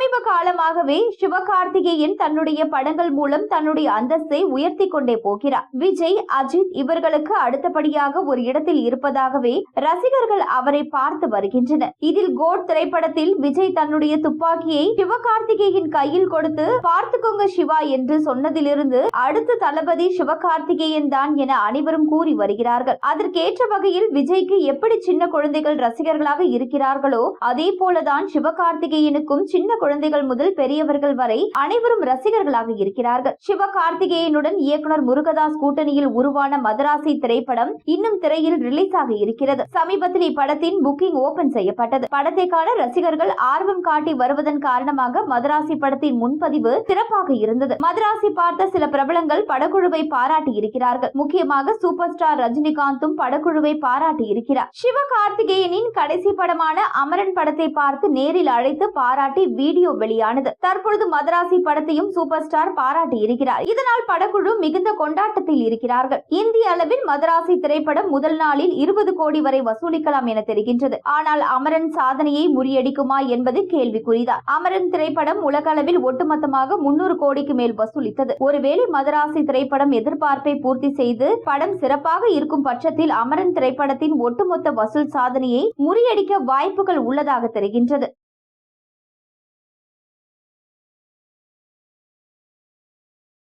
சமீப காலமாகவே சிவகார்த்திகேயன் தன்னுடைய படங்கள் மூலம் தன்னுடைய அந்தஸ்தை உயர்த்தி கொண்டே போகிறார். விஜய் அஜித் இவர்களுக்கு அடுத்தபடியாக ஒரு இடத்தில் இருப்பதாகவே ரசிகர்கள் அவரை பார்த்து வருகின்றனர். இதில் கோட் திரைப்படத்தில் விஜய் தன்னுடைய துப்பாக்கியை சிவகார்த்திகேயன் கையில் கொடுத்து பார்த்துக்கோங்க சிவா என்று சொன்னதிலிருந்து அடுத்த தளபதி சிவகார்த்திகேயன் தான் என அனைவரும் கூறி வருகிறார்கள். அதற்கேற்ற வகையில் விஜய்க்கு எப்படி சின்ன குழந்தைகள் ரசிகர்களாக இருக்கிறார்களோ அதே போலதான் சிவகார்த்திகேயனுக்கும் சின்ன குழந்தைகள் முதல் பெரியவர்கள் வரை அனைவரும் ரசிகர்களாக இருக்கிறார்கள். சிவகார்த்திகேயனுடன் இயக்குனர் முருகதாஸ் கூட்டணியில் உருவான மதராசி திரைப்படம் இன்னும் திரையில் ரிலீஸ் ஆக இருக்கிறது. சமீபத்தில் இப்படத்தின் புக்கிங் ஓபன் செய்யப்பட்டது. படத்தை காண ரசிகர்கள் ஆர்வம் காட்டி வருவதன் காரணமாக மதராசி படத்தின் முன்பதிவு சிறப்பாக இருந்தது. மதராசி பார்த்த சில பிரபலங்கள் படக்குழுவை பாராட்டி இருக்கிறார்கள். முக்கியமாக சூப்பர் ஸ்டார் ரஜினிகாந்தும் படக்குழுவை பாராட்டி இருக்கிறார். சிவகார்த்திகேயனின் கடைசி படமான அமரன் படத்தை பார்த்து நேரில் அழைத்து பாராட்டி வீடியோ வெளியானது. தற்பொழுது மதராசி படத்தையும் சூப்பர் ஸ்டார் பாராட்டி இருக்கிறார். இதனால் படக்குழு மிகுந்த கொண்டாட்டத்தில் இருக்கிறார்கள். இந்திய அளவில் மதராசி திரைப்படம் முதல் நாளில் இருபது கோடி வரை வசூலிக்கலாம் என தெரிகின்றது. ஆனால் அமரன் சாதனையை முறியடிக்குமா என்பது கேள்விக்குறிதான். அமரன் திரைப்படம் உலகளவில் ஒட்டுமொத்தமாக முன்னூறு கோடிக்கு மேல் வசூலித்தது. ஒருவேளை மதராசி திரைப்படம் எதிர்பார்ப்பை பூர்த்தி செய்து படம் சிறப்பாக இருக்கும் பட்சத்தில் அமரன் திரைப்படத்தின் ஒட்டுமொத்த வசூல் சாதனையை முறியடிக்க வாய்ப்புகள் உள்ளதாக தெரிகின்றது.